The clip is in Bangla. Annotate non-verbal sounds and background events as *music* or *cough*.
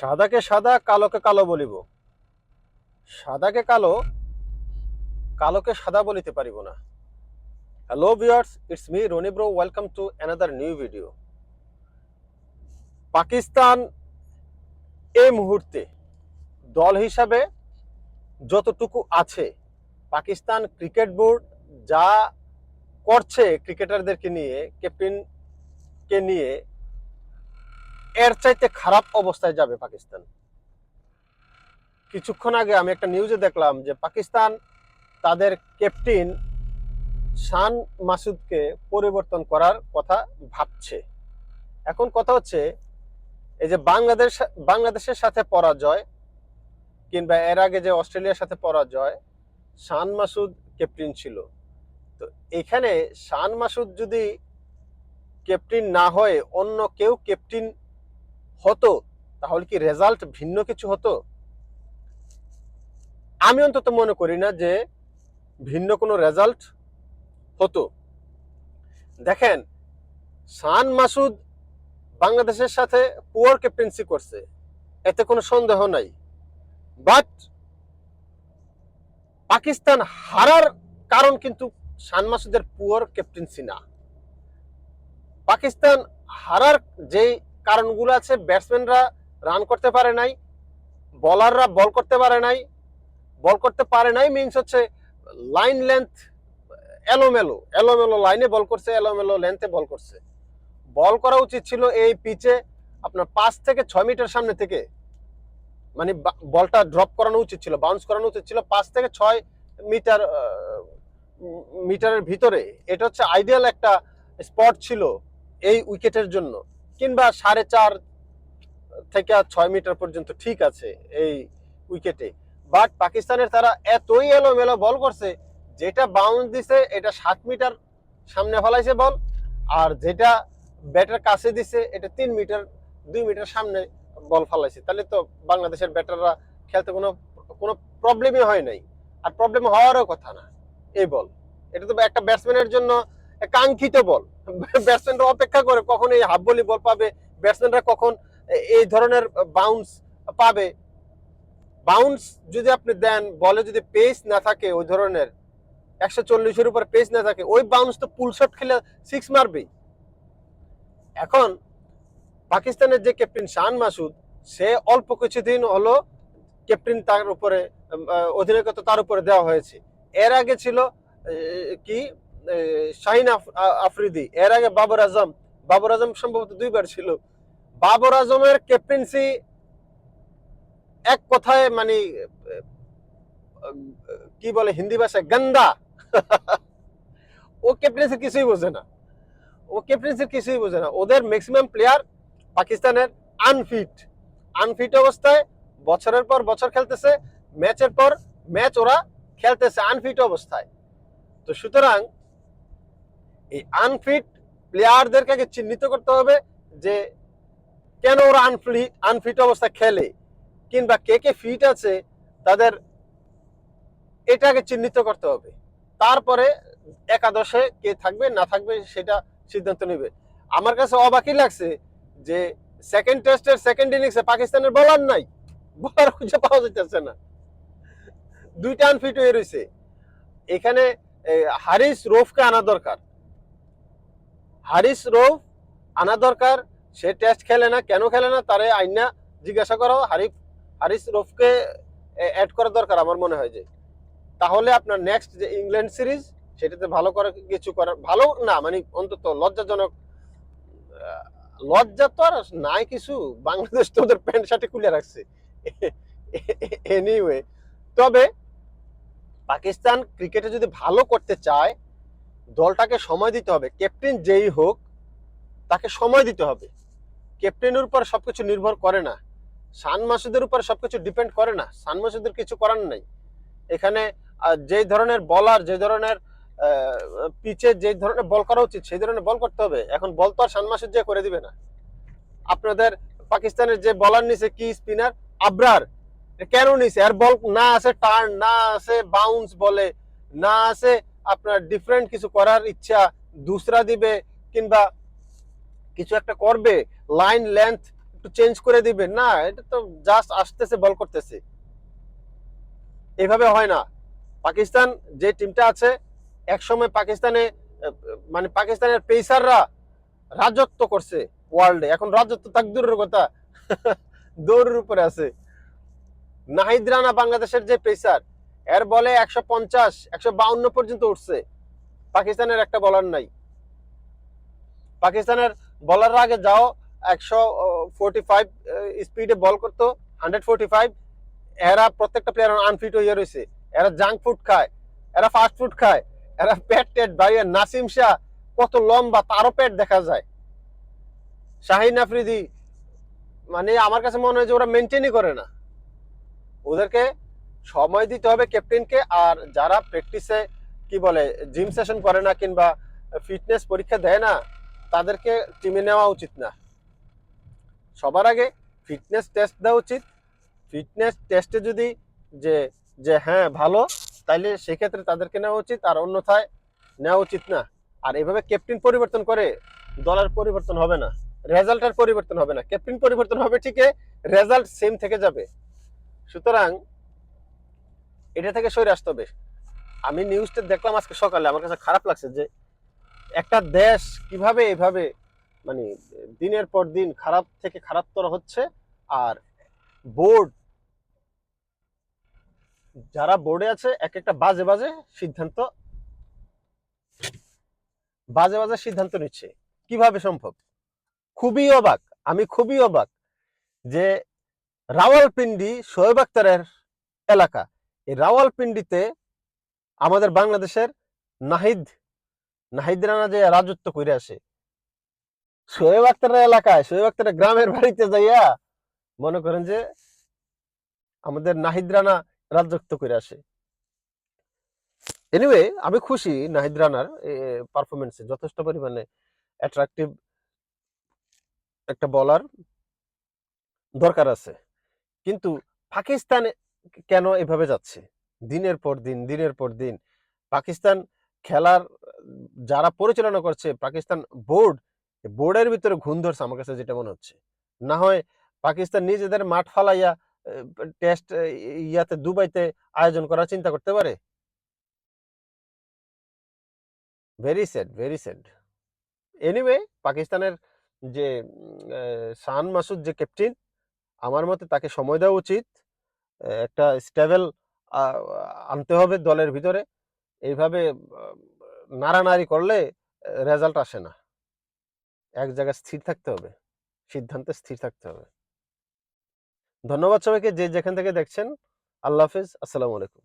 সাদাকে সাদা, কালোকে কালো বলিব। সাদাকে কালো, কালোকে সাদা বলিতে পারিব না। Hello viewers it's me Rony bro welcome to another new video Pakistan এই মুহূর্তে দল হিসাবে যতটুকু আছে, পাকিস্তান ক্রিকেট বোর্ড যা করছে ক্রিকেটারদেরকে নিয়ে ক্যাপ্টেনকে নিয়ে এর চাইতে খারাপ অবস্থায় যাবে পাকিস্তান। কিছুক্ষণ আগে আমি একটা নিউজে দেখলাম যে পাকিস্তান তাদের ক্যাপ্টেন শান মাসুদকে পরিবর্তন করার কথা ভাবছে। এখন কথা হচ্ছে, এই যে বাংলাদেশ, বাংলাদেশের সাথে পরাজয় কিংবা এর আগে যে অস্ট্রেলিয়ার সাথে পরাজয়, শান মাসুদ ক্যাপ্টেন ছিল। তো এখানে শান মাসুদ যদি ক্যাপ্টেন না হয়ে অন্য কেউ ক্যাপ্টেন হতো, তাহলে কি রেজাল্ট ভিন্ন কিছু হতো? আমি অন্তত মনে করি না যে ভিন্ন কোনো রেজাল্ট হতো। দেখেন, শান মাসুদ বাংলাদেশের সাথে পুয়ার ক্যাপ্টেন্সি করছে, এতে কোনো সন্দেহ নাই। বাট পাকিস্তান হারার কারণ কিন্তু শান মাসুদের পুয়ার ক্যাপ্টেন্সি না। পাকিস্তান হারার যেই কারণগুলো আছে ব্যাটসম্যানরা রান করতে পারে নাই বলাররা বল করতে পারে নাই বল করতে পারে নাই মিনস হচ্ছে লাইন লেন্থ এলোমেলো এলোমেলো লাইনে বল করছে, এলোমেলো লেন্থে বল করছে। বল করা উচিত ছিল এই পিচে আপনার পাঁচ থেকে ছয় মিটার সামনে থেকে। মানে বলটা ড্রপ করানো উচিত ছিল বাউন্স করানো উচিত ছিল পাঁচ থেকে ছয় মিটার মিটারের ভিতরে। এটা হচ্ছে আইডিয়াল একটা স্পট ছিল এই উইকেটের জন্য। কিংবা সাড়ে চার থেকে ছয় মিটার পর্যন্ত ঠিক আছে এই উইকেটে। বাট পাকিস্তানের তারা এতই এলোমেলো বল করছে, যেটা বাউন্স দিছে, এটা সাত মিটার সামনে ফলাইছে বল, আর যেটা ব্যাটার কাছে দিছে, এটা তিন মিটার, দুই মিটার সামনে বল ফালাইছে। তাহলে তো বাংলাদেশের ব্যাটাররা খেলতে কোনো কোনো প্রবলেমই হয় নাই। আর প্রবলেম হওয়ারও কথা না, এই বল। এটা তো একটা ব্যাটসম্যানের জন্য কাঙ্ক্ষিত বল। ব্যাটসম্যানরা অপেক্ষা করে, কখন এই হাফ বলি বল পাবে, ব্যাটসম্যানরা কখন এই ধরনের বাউন্স পাবে? বাউন্স যদি আপনি দেন, বলে যদি পেস না থাকে ওই ধরনের, একশো চল্লিশের উপর পেস না থাকে, ওই বাউন্স তো পুল শট খেলে সিক্স মারবেই। এখন পাকিস্তানের যে ক্যাপ্টেন শান মাসুদ, সে অল্প কিছুদিন হলো ক্যাপ্টেন তার উপরে অধিনায়কত্ব তার উপরে দেওয়া হয়েছে। এর আগে ছিল কি? শাহিন আফ- আফ্রিদি। এর আগে বাবর আজম। বাবর আজম সম্ভবত দুইবার ছিল। বাবর আজমের ক্যাপ্টেন্সি এক কথায় মানে কি বলে হিন্দি ভাষায়, গন্দা। ও ক্যাপ্টেন্সি কিছুই বোঝে না। ও ক্যাপ্টেন্সি কিছুই বোঝে না। ওদের ম্যাক্সিমাম প্লেয়ার পাকিস্তানের আনফিট। আনফিট অবস্থায় বছরের পর বছর খেলতেছে, ম্যাচের পর ম্যাচ ওরা খেলতেছে আনফিট অবস্থায়। তো সুতরাং এই আনফিট প্লেয়ারদেরকে আগে চিহ্নিত করতে হবে যে কেন ওরা আনফিট আনফিট অবস্থায় খেলে? কিংবা কে কে ফিট আছে, তাদের এটাকে চিহ্নিত করতে হবে। তারপরে একাদশে কে থাকবে, না থাকবে, সেটা সিদ্ধান্ত নেবে। আমার কাছে অবাকই লাগছে যে সেকেন্ড টেস্টের সেকেন্ড ইনিংসে পাকিস্তানের বলার নাই। বলার খুঁজে পাওয়া যাচ্ছে না। দুইটা আনফিট হয়ে রয়েছে এখানে হারিস রোফকে আনা দরকার। হারিস রোফ আনা দরকার, সে টেস্ট খেলে না, কেন খেলে না, তারে আইনা জিজ্ঞাসা করো। হারিফ হারিস রোফকে অ্যাড করা দরকার আমার মনে হয় যে। তাহলে আপনার নেক্সট যে ইংল্যান্ড সিরিজ সেটাতে ভালো করে কিছু করার ভালো না মানে অন্তত লজ্জাজনক লজ্জা তো আর নাই কিছু। বাংলাদেশ তো ওদের প্যান্ট শার্টে খুলে রাখছে। এনিওয়ে তবে পাকিস্তান ক্রিকেটে যদি ভালো করতে চায় দলটাকে সময় দিতে হবে। ক্যাপ্টেন যেই হোক, তাকে সময় দিতে হবে। ক্যাপ্টেনের উপর সবকিছু নির্ভর করে না। শান মাসুদের উপর সবকিছু ডিপেন্ড করে না। শান মাসুদের কিছু করার নাই। এখানে যে ধরনের বলার যে ধরনের পিচে যে ধরনের বল করা উচিত, সেই ধরনের বল করতে হবে। এখন বল তো আর শান মাসুদ যে করে দিবে না। আপনাদের পাকিস্তানের যে বলার নিচে কি স্পিনার আবরার। কেন নিছে? আর বল না আছে টার্ন না আছে বাউন্স বলে, না আছে আপনার ডিফারেন্ট কিছু করার ইচ্ছা দুসরা দিবে কিংবা কিছু একটা করবে লাইন লেন্থ একটু চেঞ্জ করে দিবেন না, এটা তো জাস্ট আসতেছে বল করতেছে। এভাবে হয় না। পাকিস্তান যে টিমটা আছে, একসময় পাকিস্তানে মানে পাকিস্তানের পেসাররা রাজত্ব করছে ওয়ার্ল্ডে এখন রাজত্ব তাক দূরের কথা, *laughs* দৌড়ের উপরে আছে। নাহিদ রানা বাংলাদেশের যে পেসার এর বলে একশো পঞ্চাশ, একশো বাউন্ন পর্যন্ত উঠছে। পাকিস্তানের একটা বলার নাই। পাকিস্তানের বলার আগে যাও, একশো ফোরটি ফাইভ স্পিডে বল করতো হান্ড্রেড ফোরটি ফাইভ এরা প্রত্যেকটা প্লেয়ার আনফিট হয়ে রয়েছে। এরা জাঙ্ক ফুড খায়, এরা ফাস্ট ফুড খায়, এরা পেট টেট ভাই নাসিম শাহ কত লম্বা, তারও পেট দেখা যায়। শাহিন আফ্রিদি মানে আমার কাছে মনে হয় যে ওরা মেনটেনই করে না। ওদেরকে সময় দিতে হবে ক্যাপ্টেনকে আর যারা প্র্যাকটিসে কি বলে জিম সেশন করে না কিংবা ফিটনেস পরীক্ষা দেয় না, তাদেরকে টিমে নেওয়া উচিত না। সবার আগে ফিটনেস টেস্ট দেওয়া উচিত। ফিটনেস টেস্টে যদি যে যে হ্যাঁ ভালো, তাইলে সেক্ষেত্রে তাদেরকে নেওয়া উচিত, আর অন্যথায় নেওয়া উচিত না। আর এভাবে ক্যাপ্টেন পরিবর্তন করে দলের পরিবর্তন হবে না রেজাল্টের পরিবর্তন হবে না। ক্যাপ্টেন পরিবর্তন হবে ঠিকই রেজাল্ট সেম থেকে যাবে। সুতরাং এটা থেকে সরে আসতে হবে। আমি নিউজটা দেখলাম আজকে সকালে, আমার কাছে খারাপ লাগছে যে একটা দেশ কীভাবে এভাবে মানে দিনের পর দিন খারাপ থেকে খারাপতর হচ্ছে আর বোর্ড যারা বোর্ডে আছে, এক একটা বাজে বাজে সিদ্ধান্ত, বাজে বাজে সিদ্ধান্ত নিচ্ছে। কীভাবে সম্ভব? খুবই অবাক, আমি খুবই অবাক যে রাওয়ালপিন্ডি, শোয়েব আক্তারের এলাকা এই রাওয়ালপিন্ডিতে আমাদের বাংলাদেশের নাহিদ নাহিদ রানা যে রাজত্ব করে আসে শোয়েব আক্তারের এলাকায় শোয়েব আক্তারের গ্রামের বাড়িতে যাইয়া মনে করেন যে আমাদের নাহিদ রানা রাজত্ব করে আসে। এনিওয়ে আমি খুশি নাহিদ রানার পারফরমেন্সে যথেষ্ট পরিমাণে অ্যাট্রাকটিভ একটা বলার দরকার আছে। কিন্তু পাকিস্তানে কেন এভাবে যাচ্ছে? দিনের পর দিন, দিনের পর দিন। পাকিস্তান খেলার, যারা পরিচালনা করছে, পাকিস্তান বোর্ড বোর্ডের ভিতরে ঘুণ ধরছে আমার কাছে যেটা মনে হচ্ছে। না হয় পাকিস্তান নিজেদের মাঠ ফালাইয়া টেস্ট ইয়াতে দুবাইতে আয়োজন করার চিন্তা করতে পারে? Very sad very sad anyway পাকিস্তানের যে শান মাসুদ যে ক্যাপ্টেন আমার মতে তাকে সময় দেওয়া উচিত। একটা স্টেবল আনতে হবে দলের ভিতরে। এইভাবে নাড়ানাড়ি করলে রেজাল্ট আসে না। এক জায়গায় স্থির থাকতে হবে, সিদ্ধান্তে স্থির থাকতে হবে। ধন্যবাদ সবাইকে যে যেখান থেকে দেখছেন। আল্লাহ হাফিজ, আসসালামু আলাইকুম।